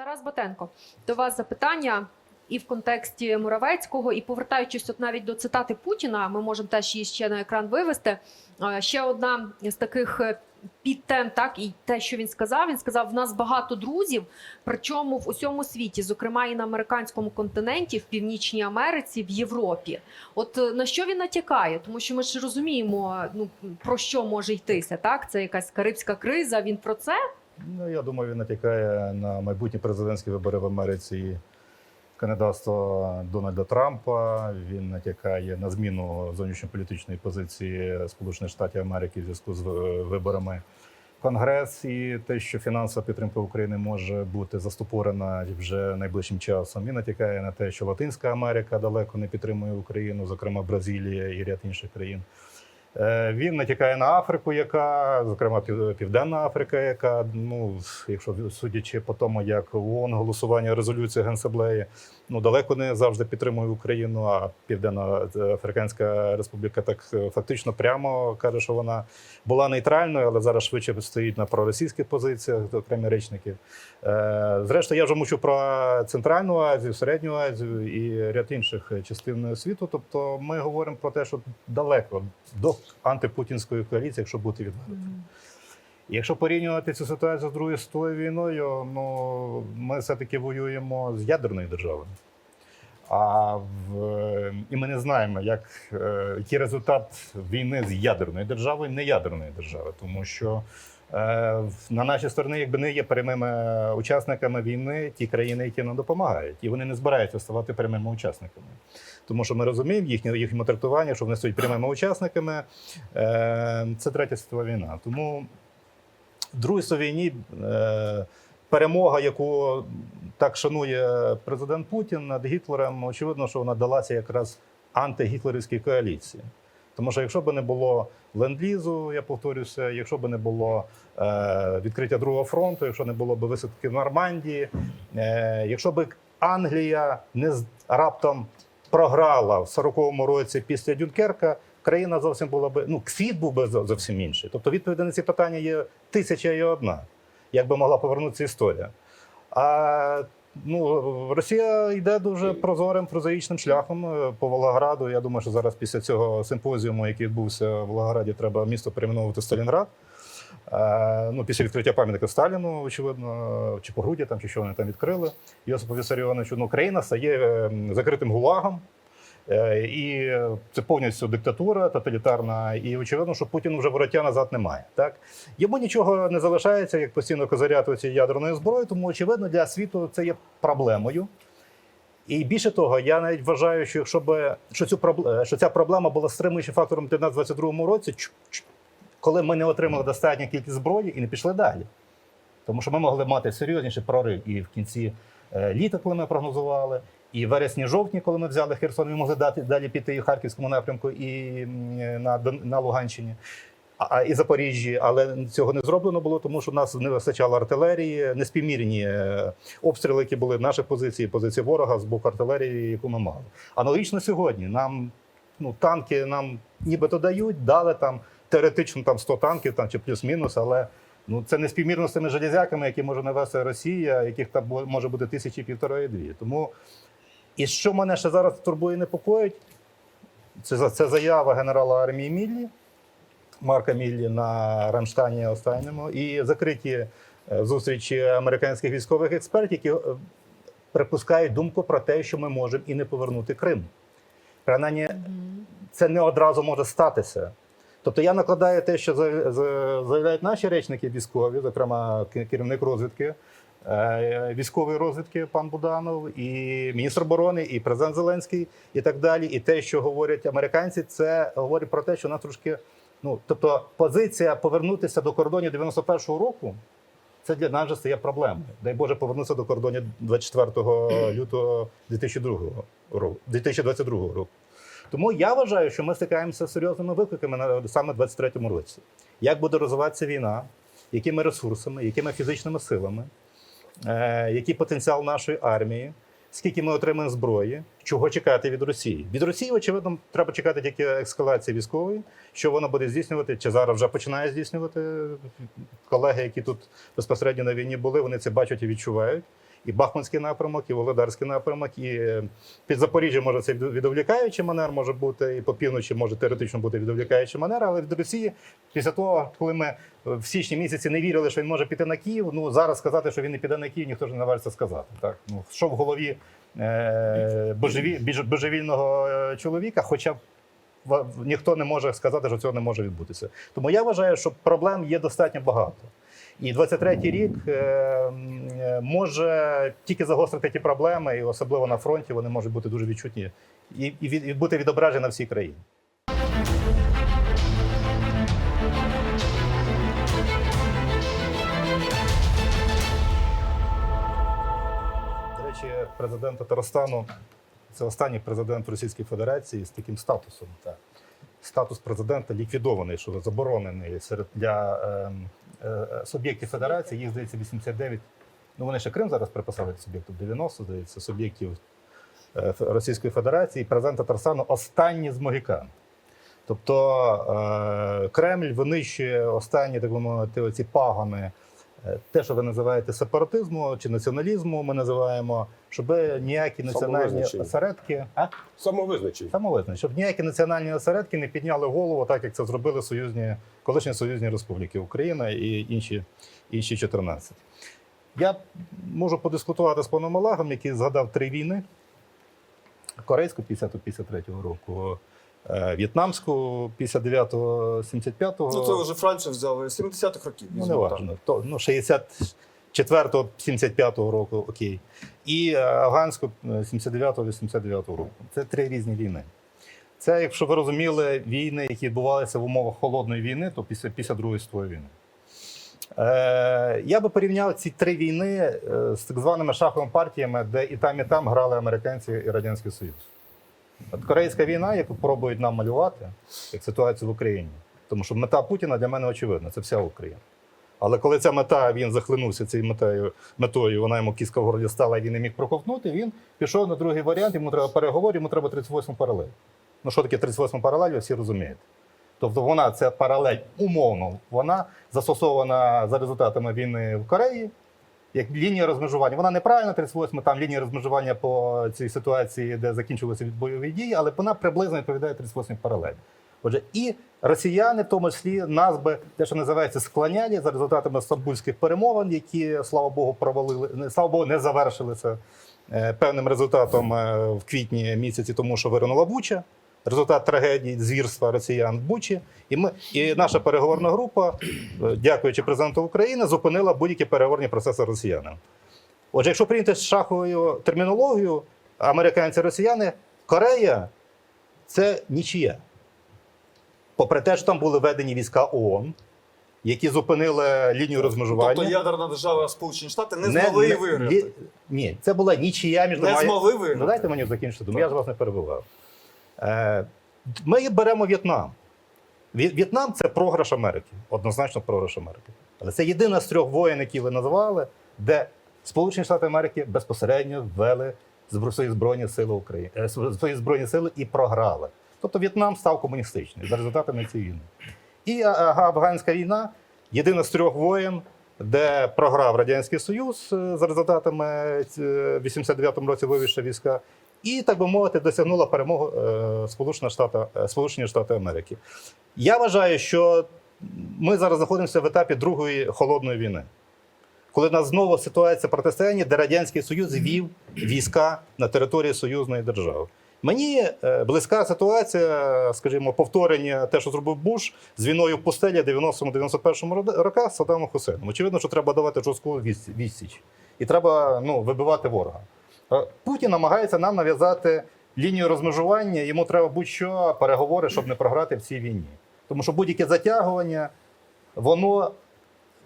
Тарас Батенко, до вас запитання і в контексті Муравецького, і повертаючись от навіть до цитати Путіна, ми можемо теж її ще на екран вивести. Ще одна з таких е, підтем, так і те, що він сказав. Він сказав: в нас багато друзів, причому в усьому світі, зокрема і на американському континенті, в Північній Америці, в Європі. От е, на що він натякає? Тому що ми ж розуміємо, ну про що може йтися. Так, це якась карибська криза. Він про це Ну, я думаю, він натякає на майбутні президентські вибори в Америці і кандидатство Дональда Трампа. Він натякає на зміну зовнішньополітичної позиції Сполучених Штатів Америки в зв'язку з виборами в Конгрес і те, що фінансова підтримка України може бути застопорена вже найближчим часом. Він натякає на те, що Латинська Америка далеко не підтримує Україну, зокрема Бразилія і ряд інших країн. Е, Він натякає на Африку, яка, зокрема, Пів- Південна Африка, яка, ну, якщо судячи по тому, як ООН голосування резолюції Генасамблеї, ну далеко не завжди підтримує Україну. А Південна е, Африканська Республіка так е, фактично прямо каже, що вона була нейтральною, але зараз швидше стоїть на проросійських позиціях, окремі речники. Зрештою, я вже мовчу про Центральну Азію, Середню Азію і ряд інших частин світу. Тобто, ми говоримо про те, що далеко до антипутінської коаліції, якщо бути відвертим. Якщо порівнювати цю ситуацію з Другою світовою війною, ну ми все-таки воюємо з ядерною державою. А в, і ми не знаємо, як, е, який результат війни з ядерною державою, не ядерною державою, тому що е, на нашій стороні якби не є прямими учасниками війни ті країни, які нам допомагають, і вони не збираються ставати прямими учасниками. Тому що ми розуміємо їхнє їхнє трактування, що вони стають прямими учасниками. Е, це третя світова війна. Тому Другій світовій війні е, перемога, яку так шанує президент Путін над Гітлером, очевидно, що вона далася якраз антигітлерівській коаліції. Тому що якщо б не було ленд-лізу, я повторюся, якщо б не було е, відкриття Другого фронту, якщо не було б висадки в Нормандії, е, якщо б Англія не з- раптом програла в 40-му році після Дюнкерка, країна зовсім була би ну світ був би зовсім інший. Тобто відповіді на ці питання є тисяча і одна, як би могла повернутися історія. А ну, Росія йде дуже прозорим, прозаїчним шляхом е, по Волгограду. Я думаю, що зараз після цього симпозіуму, який відбувся в Волгограді, треба місто перейменовувати Сталінград. Ну, після відкриття пам'ятника Сталіну, очевидно, чи по груді там, чи що вони там відкрили. Йосипу Вісаріоновичу, ну, Україна стає е, закритим гулагом. Е, І це повністю диктатура тоталітарна, і очевидно, що Путіну вже вороття назад немає. Так йому нічого не залишається, як постійно козиряти цією ядерною зброєю, тому очевидно для світу це є проблемою. І більше того, я навіть вважаю, що якщо би що цю що ця проблема була стримуючим фактором у 22-му році, коли ми не отримали достатню кількість зброї і не пішли далі. Тому що ми могли мати серйозніший прорив і в кінці е, літа, коли ми прогнозували, і вересні-жовтні, коли ми взяли Херсон, ми могли дати далі піти і в Харківському напрямку, і на, на Луганщині. А, і Запоріжжі, але цього не зроблено було, тому що в нас не вистачало артилерії, неспівмірні е, обстріли, які були в наших позицій, позиції ворога з боку артилерії, яку ми мали. Аналогічно сьогодні нам ну, танки нам нібито дають, дали там теоретично там 100 танків там, чи плюс-мінус, але ну, це не співмірно з тими железяками, які може навести Росія, яких там може бути тисячі півтори дві. Тому і що мене ще зараз турбує і непокоїть, це, це заява генерала армії Міллі, Марка Міллі на Рамштані останньому, і закриті е, зустрічі американських військових експертів, які е, припускають думку про те, що ми можемо і не повернути Крим. Принаймні, це не одразу може статися. Тобто я накладаю те, що за- за- заявляють наші речники військові, зокрема керівник розвідки, е, військової розвідки пан Буданов, і міністр оборони, і президент Зеленський, і так далі. І те, що говорять американці, це говорить про те, що нас трошки. Ну, тобто, позиція повернутися до кордонів 91-го року. Це для нас вже стає проблемою. Дай Боже повернутися до кордонів 24 лютого 2002 року, 2022 року. Тому я вважаю, що ми стикаємося з серйозними викликами на саме 23-му році. Як буде розвиватися війна, якими ресурсами, якими фізичними силами, е, який потенціал нашої армії, скільки ми отримаємо зброї, чого чекати від Росії? Від Росії, очевидно, треба чекати тільки ескалації військової, що вона буде здійснювати, чи зараз вже починає здійснювати колеги, які тут безпосередньо на війні були, вони це бачать і відчувають. І Бахмутський напрямок, і Володарський напрямок, і е, під Запоріжжя може це від- відволікаючий манер може бути, і по півночі може теоретично бути відволікаючий манер, але від Росії, після того, коли ми в січні місяці не вірили, що він може піти на Київ, ну зараз сказати, що він не піде на Київ, ніхто ж не наважиться сказати. Так? Ну, що в голові е, божеві, божевільного е, чоловіка, хоча ніхто не може сказати, що цього не може відбутися. Тому я вважаю, що проблем є достатньо багато. І 23-й рік е, е, може тільки загострити ті проблеми, і особливо на фронті вони можуть бути дуже відчутні і, бути відображені на всій країні. До речі, президент Татарстану це останній президент Російської Федерації з таким статусом. Так. Статус президента ліквідований, що заборонений серед для ем, суб'єктів федерації. Їх здається 89. Ну вони ще Крим зараз приписали суб'єктів 90, здається, суб'єктів е, Російської Федерації. Президент Татарстану останні з могікан. Тобто е, Кремль винищує останні, так би мовити, оці пагони, е, те, що ви називаєте сепаратизму чи націоналізму, ми називаємо, щоб ніякі національні осередки. А? Самовизначення. Самовизнані, щоб ніякі національні осередки не підняли голову, так як це зробили союзні, колишні союзні республіки Україна і інші, інші 14. Я можу подискутувати з паном Олагом, який згадав три війни: корейську 50-53 року, е, в'єтнамську 59-75. Ну, це вже Франція взяли 70-х років. Ну, не візьмемо То, ну, 64-го, 75-го року, окей. І е, афганську е, 79-го, 89-го року. Це три різні війни. Це, якщо ви розуміли, війни, які відбувалися в умовах холодної війни, то після, після Другої світової війни. Е, я би порівняв ці три війни е, з так званими шаховими партіями, де і там, і там грали американці і Радянський Союз. От Корейська війна, яку пробують нам малювати, як ситуацію в Україні. Тому що мета Путіна для мене очевидна це вся Україна. Але коли ця мета, він захлинувся цією метою, метою, вона йому кіска в городі стала, і він не міг проковтнути, він пішов на другий варіант, йому треба переговор, йому треба 38 паралель. Ну що таке 38 паралель, ви всі розумієте. Тобто вона, ця паралель умовно, вона застосована за результатами війни в Кореї, як лінія розмежування. Вона неправильна, 38 там лінія розмежування по цій ситуації, де закінчилися бойові дії, але вона приблизно відповідає 38 паралель. Отже, і росіяни, в тому числі, нас би те, що називається склоняли за результатами стамбульських перемовин, які, слава Богу, провалили, не слава Богу, не завершилися е, певним результатом е, в квітні місяці, тому що виринула Буча. Результат трагедії звірства росіян в Бучі, і ми і наша переговорна група, е, дякуючи президенту України, зупинила будь-які переговорні процеси росіянам. Отже, якщо прийняти шаховою термінологію, американці росіяни, Корея це нічия. Попри те, що там були введені війська ООН, які зупинили лінію розмежування. Тобто ядерна держава Сполучені Штати не, змогли її виграти. Ні, це була нічия між Не змогли Ну, дайте мені закінчити, думаю, я ж вас не перебивав. Е, Ми беремо В'єтнам. В'єтнам це програш Америки, однозначно програш Америки. Але це єдина з трьох воєн, які ви назвали, де Сполучені Штати Америки безпосередньо ввели свої збройні сили України, е, свої збройні сили і програли. Тобто В'єтнам став комуністичним за результатами цієї війни. І а, афганська війна єдина з трьох воєн, де програв Радянський Союз е, за результатами е, в 89-му році вивівши війська, і, так би мовити, досягнула перемоги е, Сполучені Штати, е, Сполучені Штати Америки. Я вважаю, що ми зараз знаходимося в етапі другої холодної війни. Коли нас знову ситуація протистояння, де Радянський Союз вів війська на території союзної держави. Мені е, близька ситуація, скажімо, повторення те, що зробив Буш з війною в пустелі 90-91 рода- роках з Саддамом Хусейном. Очевидно, що треба давати жорстку відс- відсіч. І треба ну, вибивати ворога. Е, Путін намагається нам нав'язати лінію розмежування, йому треба будь-що переговори, щоб не програти в цій війні. Тому що будь-яке затягування, воно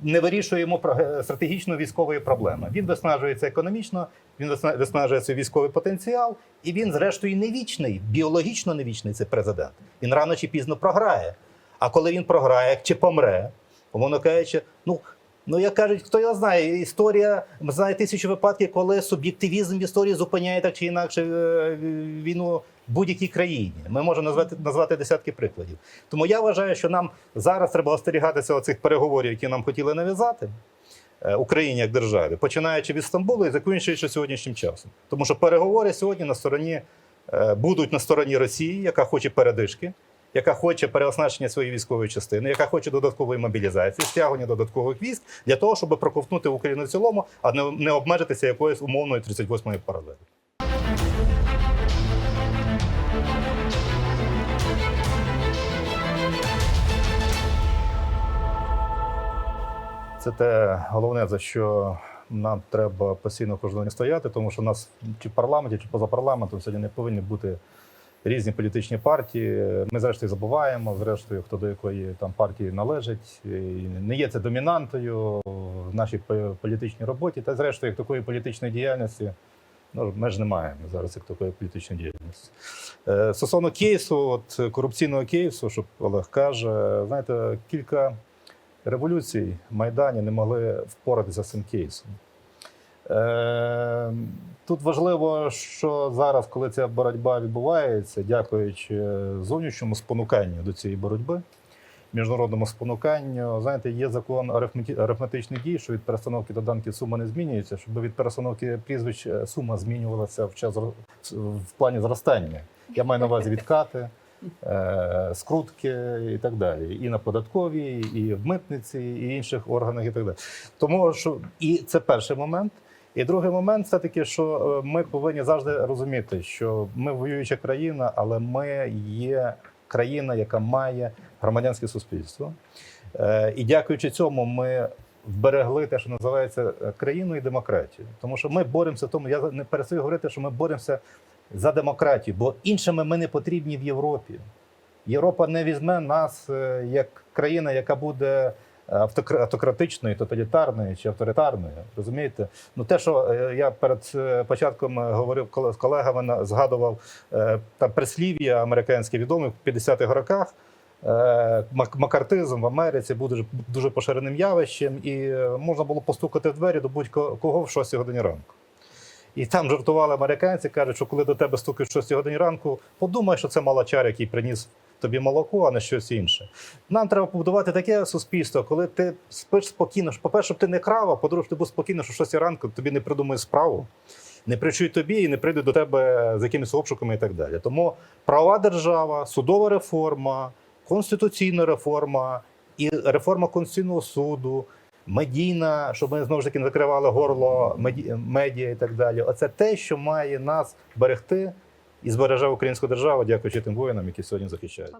не вирішує йому е, стратегічно військової проблеми. Він виснажується економічно, він висна- виснажує свій військовий потенціал, і він, зрештою, не вічний, біологічно не вічний цей президент. Він рано чи пізно програє. А коли він програє чи помре, умовно кажучи, ну. Ну, як кажуть, хто його знає, історія знає тисячу випадків, коли суб'єктивізм в історії зупиняє так чи інакше е, війну в будь-якій країні. Ми можемо назвати, назвати десятки прикладів. Тому я вважаю, що нам зараз треба остерігатися оцих переговорів, які нам хотіли нав'язати. е, Україні як державі, починаючи від Стамбулу і закінчуючи сьогоднішнім часом. Тому що переговори сьогодні на стороні е, будуть на стороні Росії, яка хоче передишки, яка хоче переоснащення своєї військової частини, яка хоче додаткової мобілізації, стягування додаткових військ для того, щоб проковтнути Україну в цілому, а не, обмежитися якоюсь умовною 38-ї паралелі. Це те головне, за що нам треба постійно кожного стояти, тому що в нас чи в парламенті, чи поза парламентом сьогодні не повинні бути різні політичні партії. Ми зрештою забуваємо, зрештою, хто до якої там партії належить. Не є це домінантою в нашій політичній роботі. Та зрештою, як такої політичної діяльності. Ну, не маємо зараз як такої політичної діяльності. Е, Стосовно кейсу, от корупційного кейсу, що Олег каже, знаєте, кілька революцій в Майдані не могли впоратися з цим кейсом. Е, тут важливо, що зараз, коли ця боротьба відбувається, дякуючи зовнішньому спонуканню до цієї боротьби, міжнародному спонуканню, знаєте, є закон арифмети- арифметичних дій, що від перестановки доданки сума не змінюється, щоб від перестановки прізвищ е, сума змінювалася в час в плані зростання. Я маю на увазі відкати, е, скрутки і так далі. І на податковій, і в митниці, і інших органах, і так далі. Тому що і це перший момент. І другий момент це таки, що е, ми повинні завжди розуміти, що ми воююча країна, але ми є країна, яка має громадянське суспільство. Е, І дякуючи цьому, ми вберегли те, що називається е, країною і демократією. Тому що ми боремося тому, я не перестаю говорити, що ми боремося за демократію, бо іншими ми не потрібні в Європі. Європа не візьме нас як країна, яка буде автокра- автократичною, тоталітарною чи авторитарною. Розумієте? Ну те, що е, я перед е, початком е, говорив з колегами, згадував там прислів'я американське відоме в 50-х роках. Макартизм в Америці був дуже, дуже поширеним явищем, і можна було постукати в двері до будь-кого в 6 годині ранку. І там жартували американці, кажуть, що коли до тебе стукають в 6 годині ранку, подумай, що це малачар, який приніс тобі молоко, а не щось інше. Нам треба побудувати таке суспільство, коли ти спиш спокійно. По-перше, щоб ти не крав, а по-друге, ти був спокійно, що 6 ранку тобі не придумають справу, не причують тобі і не прийдуть до тебе з якимись обшуками і так далі. Тому правова держава, судова реформа, конституційна реформа і реформа Конституційного суду. Медійна, щоб ми знову ж таки не закривали горло меді- медіа і так далі. Оце те, що має нас берегти і збережав українську державу, дякуючи тим воїнам, які сьогодні захищають.